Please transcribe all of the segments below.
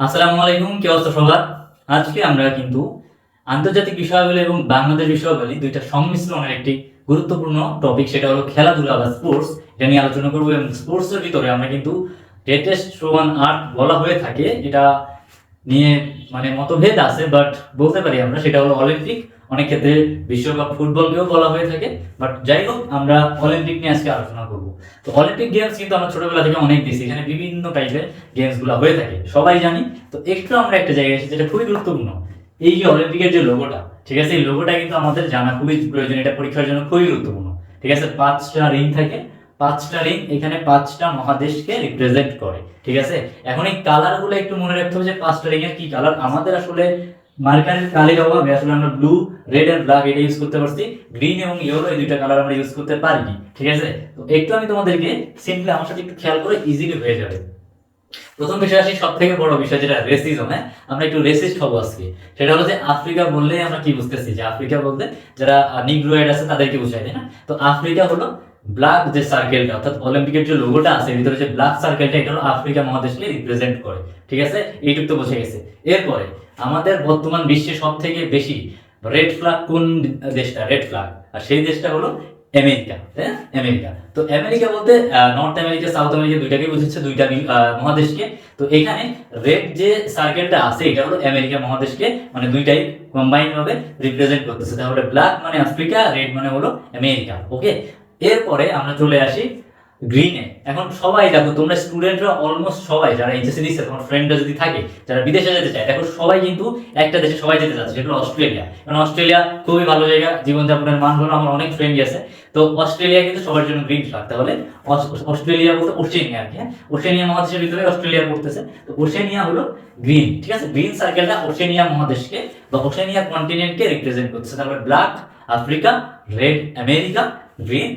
আসসালামু আলাইকুম, কি অবস্থা সবার? আজকে আমরা কিন্তু আন্তর্জাতিক বিষয়াবলী এবং বাংলাদেশ বিষয়াবলী দুইটা সংমিশ্রণের একটি গুরুত্বপূর্ণ টপিক সেটা হলো খেলাধুলা বা স্পোর্টস এটা নিয়ে আলোচনা করব এবং স্পোর্টসের ভিতরে আমরা কিন্তু লেটেস্ট সমান আর্ট বলা হয়ে থাকে এটা নিয়ে মানে মতভেদ আছে বাট বলতে পারি আমরা সেটা হলো অলিম্পিক অনেক ক্ষেত্রে বিশ্বকাপ ফুটবলকেও বলা হয়ে থাকে বাট যাই হোক আমরা অলিম্পিক নিয়ে আজকে আলোচনা করব। তো অলিম্পিক গেমস কিন্তু আমরা ছোটবেলা থেকে অনেক দিছি এখানে বিভিন্ন টাইপের গেমসগুলো হয়ে থাকে, সবাই জানি। তো একটু আমরা একটা জায়গায় এসেছি যেটা খুবই গুরুত্বপূর্ণ, এই যে অলিম্পিকের যে লোগোটা ঠিক আছে? এই লোগোটা কিন্তু আমাদের জানা খুবই প্রয়োজন, এটা পরীক্ষার জন্য খুবই গুরুত্বপূর্ণ, ঠিক আছে? পাঁচটা রিং থাকে পাঁচটা রিং এখানে পাঁচটা মহাদেশকে রিপ্রেজেন্ট করে, ঠিক আছে? এখন এই কালারগুলো একটু মনে রাখতে হবে যে পাঁচটা রিং এর কি কালার আমাদের আসলে মার্কারের কালির অভাবে আসলে আমরা ব্লু রেড এন্ড ব্ল্যাক এটা ইউজ করতে পারছি। গ্রিন এবং ইয়েলো এই দুইটা কালার আমরা ইউজ করতে পারিনি, ঠিক আছে? তো একটু আমি তোমাদেরকে সিম্পলি আমার সাথে একটু খেয়াল করে ইজিলি হয়ে যাবে। প্রথম বিষয় আসি সব থেকে বড় বিষয় যেটা রেসিজম হ্যাঁ? আমরা একটু রেসিস্ট হব আজকে। সেটা হলো যে আফ্রিকা বললে আমরা কি বুঝতেছি? যে আফ্রিকা বলতে যারা নিগ্রোয়েড আছে তাদেরকে বুঝাই, তাই না? তো আফ্রিকা হলো ব্ল্যাক যে সার্কেলটা অর্থাৎ অলিম্পিকের যে লোগোটা আছে ভিতরে যে ব্ল্যাক সার্কেলটা এটা হলো আফ্রিকা মহাদেশকে রিপ্রেজেন্ট করে। ঠিক আছে? এইটুকু তো বোঝা গেছে। এরপরে, আমাদের বর্তমান বিশ্বে সব থেকে বেশি রেড ফ্ল্যাগ কোন দেশটা? রেড ফ্ল্যাগ আর সেই দেশটা হলো আমেরিকা হ্যাঁ? আমেরিকা তো আমেরিকা বলতে নর্থ আমেরিকা সাউথ আমেরিকা দুইটাকে বুঝাচ্ছে, দুইটা মহাদেশকে। তো এখানে রেড যে সার্কেলটা আছে, এটা হলো আমেরিকা মহাদেশকে মানে দুইটাই কম্বাইন ভাবে রিপ্রেজেন্ট করতেছে। তাহলে ব্ল্যাক মানে আফ্রিকা রেড মানে হলো আমেরিকা ওকে এরপরে আমরা চলে আসি গ্রিনে এখন সবাই দেখো, তোমরা স্টুডেন্টরা অলমোস্ট সবাই, যারা এইচএসসি দিচ্ছে তোমার ফ্রেন্ডরা যদি থাকে, যারা বিদেশে যেতে চায়, দেখো সবাই কিন্তু একটা দেশে সবাই যেতে চাচ্ছে, সেটা অস্ট্রেলিয়া। কারণ অস্ট্রেলিয়া খুবই ভালো জায়গা, জীবনযাপনের মান হলো আমার অনেক ফ্রেন্ড আছে তো অস্ট্রেলিয়া কিন্তু সবার জন্য গ্রিন রাখতে হলে অস্ট্রেলিয়া বলতে ওশেনিয়া আর কি হ্যাঁ? ওশেনিয়া মহাদেশের ভিতরে অস্ট্রেলিয়া পড়তেছে। তো ওশেনিয়া হলো গ্রিন ঠিক আছে? গ্রিন সার্কেলটা ওশেনিয়া মহাদেশকে, বা ওশেনিয়া কন্টিনেন্টকে রিপ্রেজেন্ট করতেছে। তারপরে black Africa red America green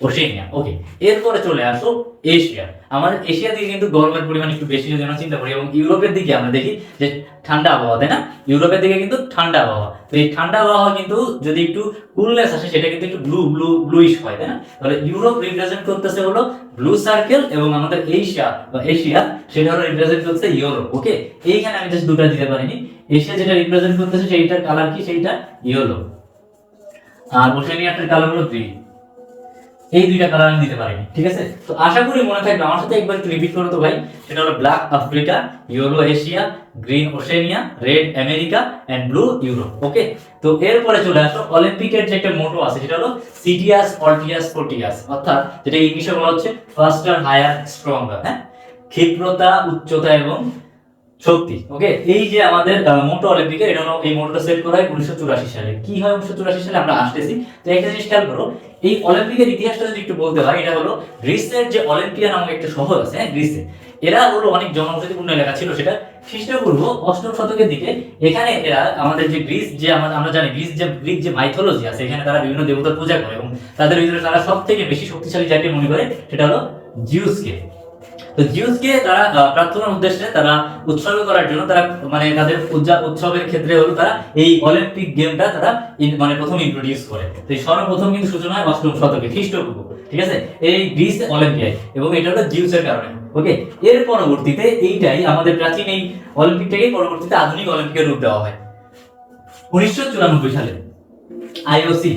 Oceania okay এরপরে চলে আসো এশিয়া। আমাদের এশিয়া দিকে কিন্তু গরমের পরিমাণ একটু বেশি যদি আমরা চিন্তা করি। এবং ইউরোপের দিকে আমরা দেখি যে ঠান্ডা আবহাওয়া, তাই না? ইউরোপের দিকে কিন্তু ঠান্ডা আবহাওয়া। তো এই ঠান্ডা আবহাওয়া কিন্তু যদি একটু কুলনেস আসে, সেটা কিন্তু একটু ব্লু ব্লু ব্লুইশ হয়, তাই না? তাহলে ইউরোপ রিপ্রেজেন্ট করতেছে হলো ব্লু সার্কেল এবং আমাদের এশিয়া, বা এশিয়া, সেটা হলো রিপ্রেজেন্ট করতেছে ইউরোপ ওকে এইখানে আমি জাস্ট দুটা দিতে পারিনি। এশিয়া যেটা রিপ্রেজেন্ট করতেছে, সেইটার কালার কি? সেইটা ইয়েলো। আর ওশেনিয়াটার কালার হলো গ্রিন এই দুইটা কালার আমি দিতে পারিনি, ঠিক আছে? তো আশা করি মনে থাকবে, আমার সাথে একবার রিপিট করো তো ভাই। সেটা হলো black Africa yellow Asia green Oceania red America and blue Europe okay তো এরপরে চলে আসো অলিম্পিকের যে একটা মোটো আছে, সেটা হলো সিটিয়াস অল্টিয়াস ফোর্টিয়াস অর্থাৎ যেটা ইংলিশে বলা হচ্ছে ফাস্টার হায়ার স্ট্রঙ্গার হ্যাঁ? ক্ষিপ্রতা, উচ্চতা এবং শক্তি ওকে এই যে আমাদের মোটো অলিম্পিকের, এটা হলো এই মোটোটা সেট করা হয় উনিশশো চুরাশি সালে। কি হয় উনিশশো চুরাশি সালে? আমরা আসতেছি। তো একটা জিনিস খেয়াল করো, এই অলিম্পিকের ইতিহাসটা যদি একটু বলতে হয়, এটা হলো গ্রিসের যে অলিম্পিয়া নামক একটা শহর আছে হ্যাঁ গ্রিসে, এরা হলো অনেক জনবসতিপূর্ণ এলাকা ছিল সেটা খ্রিস্টপূর্ব অষ্টম শতকের দিকে। এখানে এরা আমাদের যে গ্রিস, যে আমরা জানি গ্রিস যে, গ্রিক যে মাইথোলজি আছে, এখানে তারা বিভিন্ন দেবতার পূজা করে এবং তাদের ভিতরে তারা সব থেকে বেশি শক্তিশালী যাকে মনে করে, সেটা হলো জিউসকে। তো জিউসকে তারা প্রার্থনার উদ্দেশ্যে তারা উৎসর্গ করার জন্য তারা মানে তাদের উৎসবের ক্ষেত্রে হলো তারা এই অলিম্পিক গেমটা তারা মানে প্রথম ইন্ট্রোডিউস করে। তো এই সর্বপ্রথম কিন্তু সূচনা হয় অষ্টম শতকে, খ্রিস্টপূর্ব, ঠিক আছে? এই গ্রিস অলিম্পিয়ায় এবং এটা হলো জিউসের কারণে ওকে এর পরবর্তীতে এইটাই আমাদের প্রাচীন এই অলিম্পিকটাকে পরবর্তীতে আধুনিক অলিম্পিকের রূপ দেওয়া হয়। উনিশশো চুরানব্বই সালে আইওসি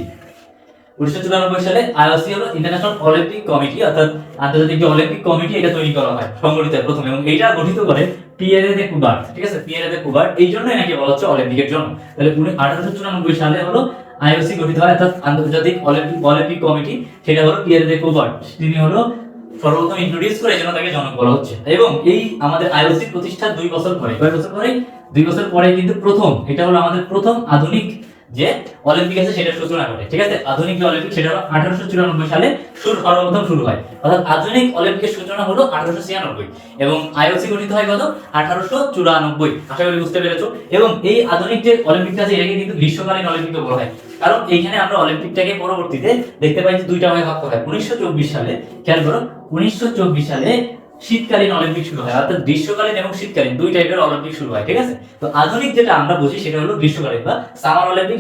উনিশশো চুরানব্বই সালে আইওসি হলো ইন্টারন্যাশনাল অলিম্পিক কমিটি অর্থাৎ আন্তর্জাতিক যে অলিম্পিক কমিটি এটা তৈরি করা হয়, সংগঠিত প্রথমে। এবং এটা গঠিত করে পিয়ারে দে কুবার্ট, ঠিক আছে? পিয়ারে দে কুবার্ট, এই জন্যই নাকি বলা হচ্ছে অলিম্পিকের জন্য তাহলে আঠারোশো চুরানব্বই সালে হলো আইওসি গঠিত হয়, অর্থাৎ আন্তর্জাতিক অলিম্পিক অলিম্পিক কমিটি। সেটা হলো পিয়ারে দে কুবার্ট। তিনি হলো সর্বপ্রথম ইন্ট্রোডিউস করে, এই জন্য তাকে জনক বলা হচ্ছে। এবং এই আমাদের আইওসি প্রতিষ্ঠা দুই বছর পরে, কয় বছর পরে? দুই বছর পরে কিন্তু প্রথম, এটা হলো আমাদের প্রথম আধুনিক যে অলিম্পিক আছে, সেটা সূচনা করে ঠিক আছে? আধুনিক যে অলিম্পিক সেটা হলো আঠারোশো চুরানব্বই সালে শুরু, সর্বপ্রথম শুরু হয়। অর্থাৎ আধুনিক অলিম্পিকের সূচনা হলো আঠারোশো ছিয়ানব্বই এবং আইওসি গঠিত হয় কত? আঠারোশো চুরানব্বই। আশা করি বুঝতে পেরেছ? এবং এই আধুনিক যে অলিম্পিকটা আছে, এটাকে কিন্তু গ্রীষ্মকালীন অলিম্পিকও বলা হয়। কারণ এইখানে আমরা অলিম্পিকটাকে পরবর্তীতে দেখতে পাই যে দুইটা ভাগে ভাগ করা হয়। উনিশশো চব্বিশ সালে, খেয়াল করো, উনিশশো চব্বিশ সালে শীতকালীন অলিম্পিক শুরু হয়, অর্থাৎ গ্রীষ্মকালীন এবং শীতকালীন, দুই টাইপের অলিম্পিক শুরু হয়, ঠিক আছে? তো আধুনিক যেটা আমরা বুঝি সেটা হলো গ্রীষ্মকালীন বা সামার অলিম্পিক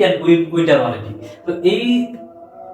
উইন্টার অলিম্পিক তো এই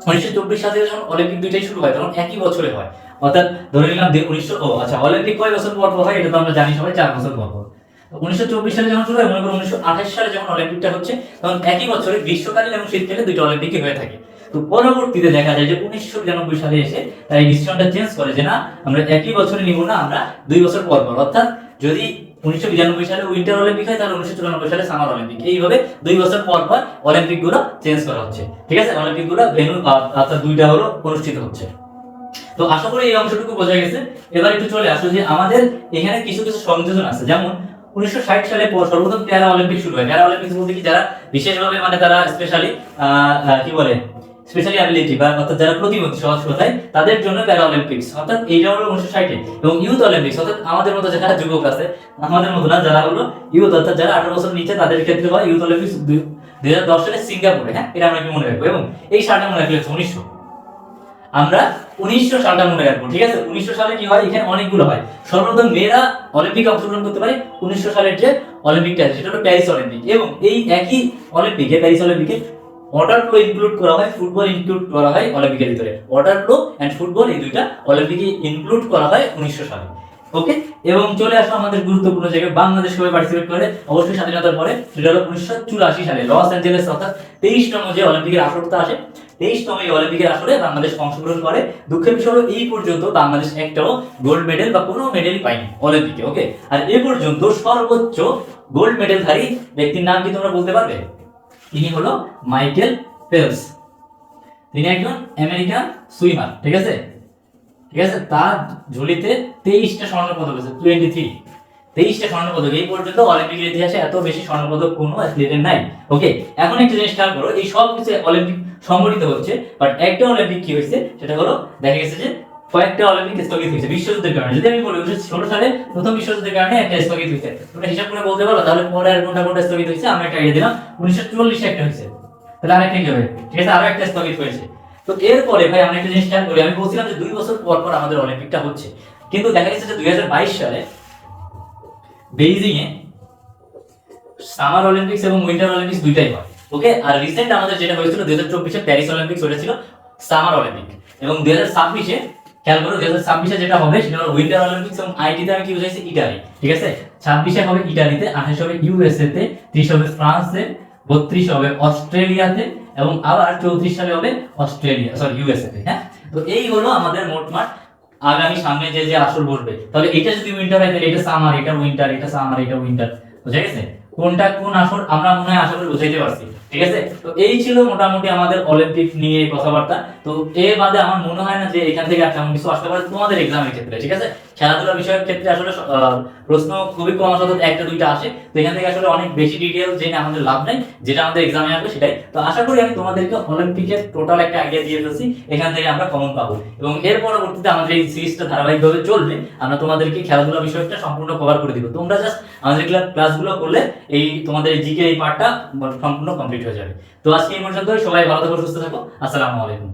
উনিশশো চব্বিশ সালে যখন অলিম্পিক দুইটাই শুরু হয়, তখন একই বছরে হয়। অর্থাৎ ধরে নিলাম উনিশশো ও আচ্ছা অলিম্পিক কয় বছর পর হয়? এটা তো আমরা জানি সবাই, চার বছর পর পর। উনিশশো চব্বিশ সালে যখন শুরু হয়, মনে করো উনিশশো আঠাশ সালে যখন অলিম্পিকটা হচ্ছে, তখন একই বছরে গ্রীষ্মকালীন এবং শীতকালে দুইটা অলিম্পিকই হয়ে থাকে। তো পরবর্তীতে দেখা যায় যে উনিশশো বিরানব্বই সালে এসে তারা এই ডিসিশনটা চেঞ্জ করে যে না, আমরা একই বছরে নিব না, আমরা দুই বছর পর পর। অর্থাৎ যদি উনিশশো বিরানব্বই সালে উইন্টার অলিম্পিক হয়, তাহলে উনিশশো চুরানব্বই সালে সামার অলিম্পিক এইভাবে দুই বছর পর পর অলিম্পিকগুলো চেঞ্জ করা হচ্ছে। ঠিক আছে? অলিম্পিকগুলো ভেনু অর্থাৎ দুইটা হলো অনুষ্ঠিত হচ্ছে। তো আশা করি এই অংশটুকু বোঝা গেছে। এবার একটু চলে আসো যে আমাদের এখানে কিছু কিছু সংযোজন আছে। যেমন উনিশশো ষাট সালে পর সর্বপ্রথম প্যারা অলিম্পিক শুরু হয়। প্যারা অলিম্পিক বলতে কি, যারা বিশেষভাবে মানে তারা স্পেশালি কি বলে স্পেশালি অ্যাবিলিটি বা অর্থাৎ যারা প্রতিবন্ধী সহজ কথায় তাদের জন্য প্যারা অলিম্পিক্স অর্থাৎ এইটা হলো উনিশশো ষাটে, এবং ইউথ অলিম্পিক্স অর্থাৎ আমাদের মতো যুবক আছে, আমাদের মতো না, যারা হলো ইউথ অর্থাৎ যারা আঠারো বছর নিচে, তাদের ক্ষেত্রে হয় ইউথ অলিম্পিক্স দুই হাজার দশ সালে সিঙ্গাপুরে হ্যাঁ? এটা আমরা কি মনে রাখব। এবং এই সালটা মনে রাখলে উনিশশো। আমরা উনিশশো সালটা মনে রাখব, ঠিক আছে? উনিশশো সালে কি হয়? এখানে অনেকগুলো হয়। সর্বপ্রথম মেয়েরা অলিম্পিক অংশগ্রহণ করতে পারে উনিশশো সালের যে অলিম্পিকটা আছে, সেটা হলো প্যারিস অলিম্পিক এবং এই একই অলিম্পিকে প্যারিস অলিম্পিকে ওয়াটার ফ্লো ইনক্লুড করা হয় ফুটবল ইনক্লুড করা হয় অলিম্পিকের ভিতরে। ওয়াটার ফ্লো এন্ড ফুটবল এই দুইটা অলিম্পিকে ইনক্লুড করা হয় উনিশশো সালে। ওকে এবং চলে আসো আমাদের গুরুত্বপূর্ণ জায়গায়, বাংলাদেশ সবাই পার্টিসিপেট করে? অবশ্যই স্বাধীনতার পরে সেটা হলো উনিশশো চুরাশি সালে লস অ্যাঞ্জেলেস অর্থাৎ তেইশতম যে অলিম্পিকের আসরটা আসে, তেইশতম এই অলিম্পিকের আসরে বাংলাদেশ অংশগ্রহণ করে। দুঃখের বিষয় হলো এই পর্যন্ত বাংলাদেশ একটাও গোল্ড মেডেল বা কোনো মেডেল পায়নি অলিম্পিকে ওকে আর এ পর্যন্ত সর্বোচ্চ গোল্ড মেডেলধারী ব্যক্তির নাম কি তোমরা বলতে পারবে? তিনি হলো মাইকেল ফেলস তিনি একজন আমেরিকান সুইমার, ঠিক আছে? ঠিক আছে? তার ঝুলিতে তেইশটা স্বর্ণ পদক আছে টোয়েন্টি থ্রি তেইশটা স্বর্ণ পদক এই পর্যন্ত অলিম্পিকের ইতিহাসে এত বেশি স্বর্ণ পদক কোনো অ্যাথলিটের নাই। ওকে এখন একটা জিনিস খেয়াল করো, এই সব কিছু অলিম্পিক সংগঠিত হচ্ছে বাট একটা অলিম্পিক কি হয়েছে? সেটা হলো, দেখা গেছে যে কয়েকটা অলিম্পিক স্থগিত হয়েছে বিশ্বযুদ্ধের কারণে। যদি আমি বলি উনিশশো ষোলো সালে প্রথম বিশ্বযুদ্ধের কারণে একটা স্থগিত হয়েছে। তোমরা হিসাব করে বলতে পারো, তাহলে পরে আর কোনটা কোনটা স্থগিত হয়েছে, আমরা একটা আইডিয়া দিলাম। উনিশশো চল্লিশে একটা হয়েছে। তাহলে আরেকটা কি হবে? ঠিক আছে, আরও একটা স্থগিত হয়েছে। তো এরপরে ভাই, আমরা একটা জিনিস খেয়াল করি, আমি বলছিলাম যে দুই বছর পর পর আমাদের অলিম্পিকটা হচ্ছে। কিন্তু দেখা গেছে যে দুই সালে বেইজিং এ সামার অলিম্পিক্স এবং উইন্টার অলিম্পিক্স দুইটাই হয়। ওকে আর রিসেন্ট আমাদের যেটা হয়েছিল, দুই হাজার চব্বিশে প্যারিস অলিম্পিক্স ওটা ছিল সামার অলিম্পিক এবং দুই হাজার ছাব্বিশে খেয়াল করো, দুই হাজার ছাব্বিশে যেটা হবে, সেটা হলো উইন্টার অলিম্পিক্স এবং আইটিতে আমি কি বুঝাইছি? ইটালি ঠিক আছে? ছাব্বিশে হবে ইটালিতে আঠাশ হবে ইউএসএ তে, ত্রিশ হবে ফ্রান্সে বত্রিশ হবে অস্ট্রেলিয়াতে এবং আবার চৌত্রিশ সালে হবে অস্ট্রেলিয়া সরি ইউএসএ তে হ্যাঁ? তো এই হলো আমাদের মোটমাট আগামী সামনে যে যে আসর বসবে, তাহলে এটা যদি উইন্টার হয়, তাহলে এটা সামার এটা উইন্টার এটা সামার এটা উইন্টার বুঝা গেছে? কোনটা কোন আসর আমরা মনে হয় করি বুঝাইতে পারছি, ঠিক আছে? তো এই ছিল মোটামুটি আমাদের অলিম্পিক নিয়ে কথাবার্তা। তো এ বাদে আমার মনে হয় না যে এখান থেকে তেমন কিছু আসতে পারে তোমাদের এক্সামের ক্ষেত্রে, ঠিক আছে? খেলাধুলা বিষয়ের ক্ষেত্রে আসলে প্রশ্ন খুবই কম আসলে একটা দুইটা আসে, তো এখান থেকে আসলে অনেক বেশি ডিটেল জেনে আমাদের লাভ নেই, যেটা আমাদের এক্সামে আসবে সেটাই। তো আশা করি আমি তোমাদেরকে অলিম্পিকের টোটাল একটা আইডিয়া দিয়ে ফেলছি, এখান থেকে আমরা কমন পাবো। এবং এর পরবর্তীতে আমাদের এই সিরিজটা ধারাবাহিকভাবে চলবে, আমরা তোমাদেরকে খেলাধুলা বিষয়টা সম্পূর্ণ কভার করে দিব। তোমরা জাস্ট আমাদের ক্লাসগুলো করলে এই তোমাদের জিকে এই পার্টটা সম্পূর্ণ কমপ্লিট হয়ে যাবে। তো আজকে এই পর্যন্ত সবাই ভালো থাকো, সুস্থ থাকো, আসসালামু আলাইকুম।